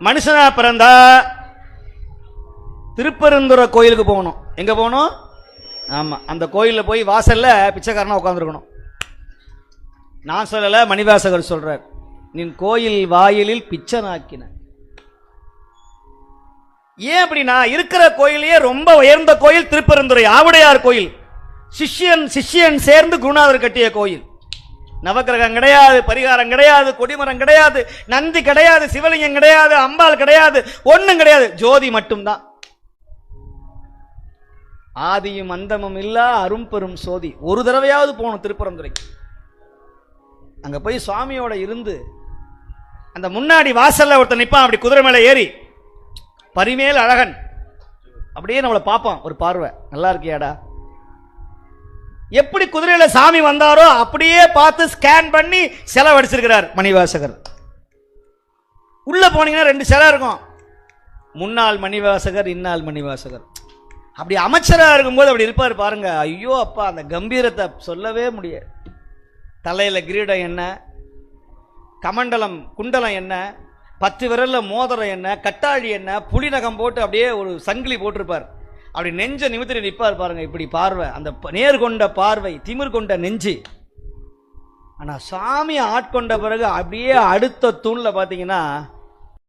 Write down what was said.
மனுஷனா பிறந்தா திருப்பெருந்துறை கோயிலுக்கு போகணும். எங்க போகணும்? ஆமா அந்த கோயிலில் போய் வாசல்ல பிச்சைக்காரனா உட்காந்துருக்கணும் நான் சொல்லல மணிவாசகர் சொல்றார் நீ கோயில் வாயிலில் பிச்சை நாக்கின ஏன் அப்படின்னா இருக்கிற கோயிலையே ரொம்ப உயர்ந்த கோயில் திருப்பெருந்துறை ஆவுடையார் கோயில். சிஷ்யன் சிஷ்யன் சேர்ந்து குருநாதர் கட்டிய கோயில். நவக்கிரகம் கிடையாது பரிகாரம் கிடையாது கொடிமரம் கிடையாது நந்தி கிடையாது சிவலிங்கம் கிடையாது அம்பாள் கிடையாது ஒன்றும் கிடையாது. ஜோதி மட்டும்தான். ஆதியும் அந்தமும் இல்லா அரும்பெரும் சோதி. ஒரு தடவையாவது போகணும் திருப்பரந்துரைக்கு அங்க போய் சுவாமியோட இருந்து அந்த முன்னாடி வாசல்ல ஒருத்தன் நிற்பான் அப்படி குதிரை மேலே ஏறி. பரிமேல் அழகன். அப்படியே நம்மளை பார்ப்பான் ஒரு பார்வை. நல்லா இருக்கியாடா? எப்படி குதிரையில சாமி வந்தாரோ அப்படியே பார்த்து ஸ்கேன் பண்ணி செலவடிச்சிருக்கிறார் மணிவாசகர். உள்ள போனீங்கன்னா ரெண்டு சிலை இருக்கும். முன்னாள் மணிவாசகர் இன்னாள் மணிவாசகர். அப்படி அமைச்சராக இருக்கும்போது அப்படி இருப்பார் பாருங்க. ஐயோ அப்பா அந்த கம்பீரத்தை சொல்லவே முடியாது. தலையில் கிரீடம் என்ன? கமண்டலம் குண்டலம் என்ன? பத்து விரலில் மோதிரம் என்ன? கட்டாழி என்ன? புலிநகம் போட்டு அப்படியே ஒரு சங்கிலி போட்டிருப்பார். அப்படி நெஞ்ச நிமித்திட்டு நிற்பார் பாருங்க இப்படி பார்வை. அந்த நேர் கொண்ட பார்வை திமிர் கொண்ட நெஞ்சு. ஆனால் சாமி ஆட்கொண்ட பிறகு அப்படியே அடுத்த தூணில் பார்த்தீங்கன்னா